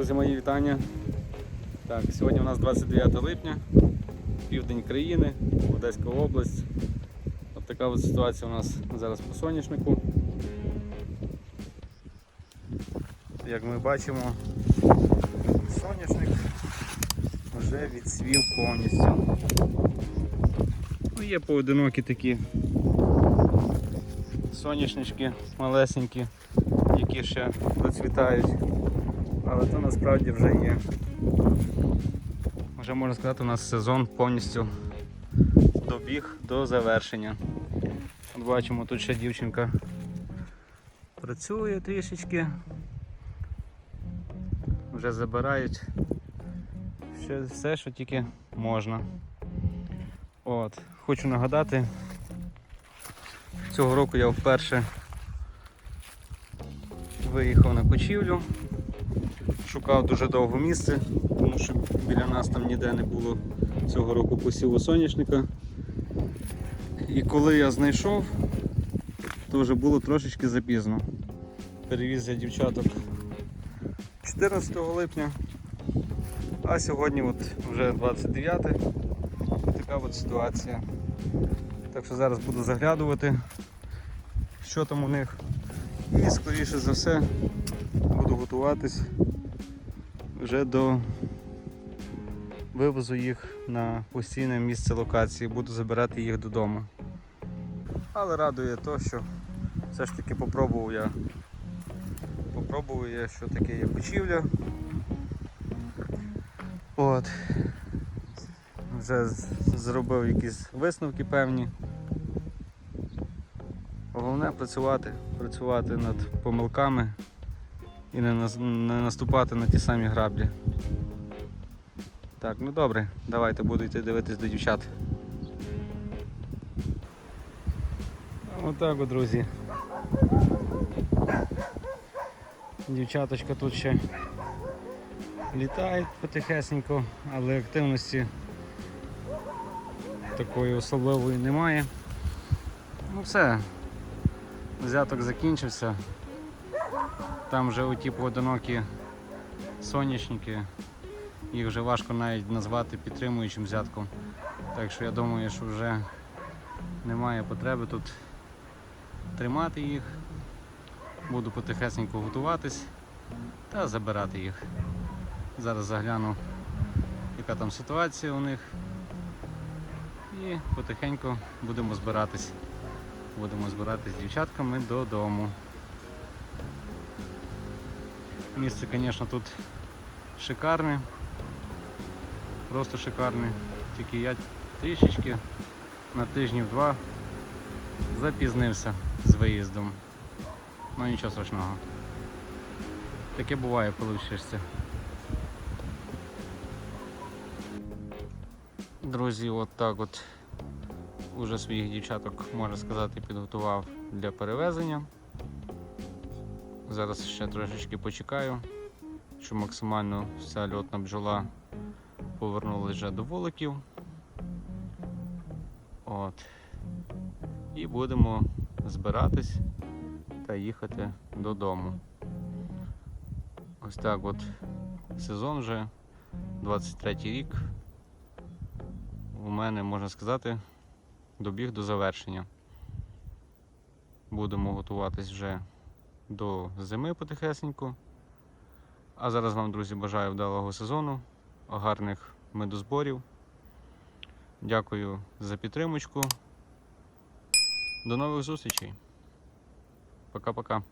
друзі, мої вітання. Так, сьогодні у нас 29 липня, південь країни, Одеська область. От така от ситуація у нас зараз по соняшнику. Як ми бачимо, соняшник вже відсвів повністю. Ну, є поодинокі такі соняшнички малесенькі, які ще процвітають. Але то насправді вже є. Вже можна сказати, у нас сезон повністю добіг до завершення. От бачимо, тут ще дівчинка працює трішечки. Вже забирають ще все, що тільки можна. От. Хочу нагадати, цього року я вперше виїхав на кочівлю шукав дуже довго місце, тому що біля нас там ніде не було цього року посіву соняшника. І коли я знайшов, то вже було трошечки запізно. Перевіз я дівчаток 14 липня, а сьогодні от вже 29 така от ситуація. Так що зараз буду заглядувати, що там у них. І скоріше за все буду готуватись вже до вивозу їх на постійне місце локації, буду забирати їх додому. Але радує то, що все ж таки попробував я попробував я, що таке є кочівля. От. Вже зробив якісь висновки певні. Головне працювати, працювати над помилками і не, нас- не наступати на ті самі граблі. Так, ну добре, давайте буду йти дивитись до дівчат. Отак от, друзі. Дівчаточка тут ще літають потихесенько, але активності такої особливої немає. Ну все, взяток закінчився. Там вже оті поодинокі соняшники, їх вже важко навіть назвати підтримуючим взятком. Так що я думаю, що вже немає потреби тут тримати їх. Буду потихесенько готуватись та забирати їх. Зараз загляну, яка там ситуація у них. І потихеньку будемо збиратись. Будемо збиратись з дівчатками додому. Місце, звісно, тут шикарне. Просто шикарне. Тільки я трішечки на тижнів два запізнився з виїздом. Ну нічого страшного. Таке буває, коли вчишся. Друзі, от так от уже своїх дівчаток, можна сказати, підготував для перевезення. Зараз ще трошечки почекаю, щоб максимально вся льотна бджола повернулася вже до вуликів. От. І будемо збиратись та їхати додому. Ось так от сезон вже 23 рік. У мене, можна сказати, добіг до завершення. Будемо готуватись вже до зими потихесеньку. А зараз вам, друзі, бажаю вдалого сезону, гарних медозборів. Дякую за підтримочку. До нових зустрічей. Пока-пока.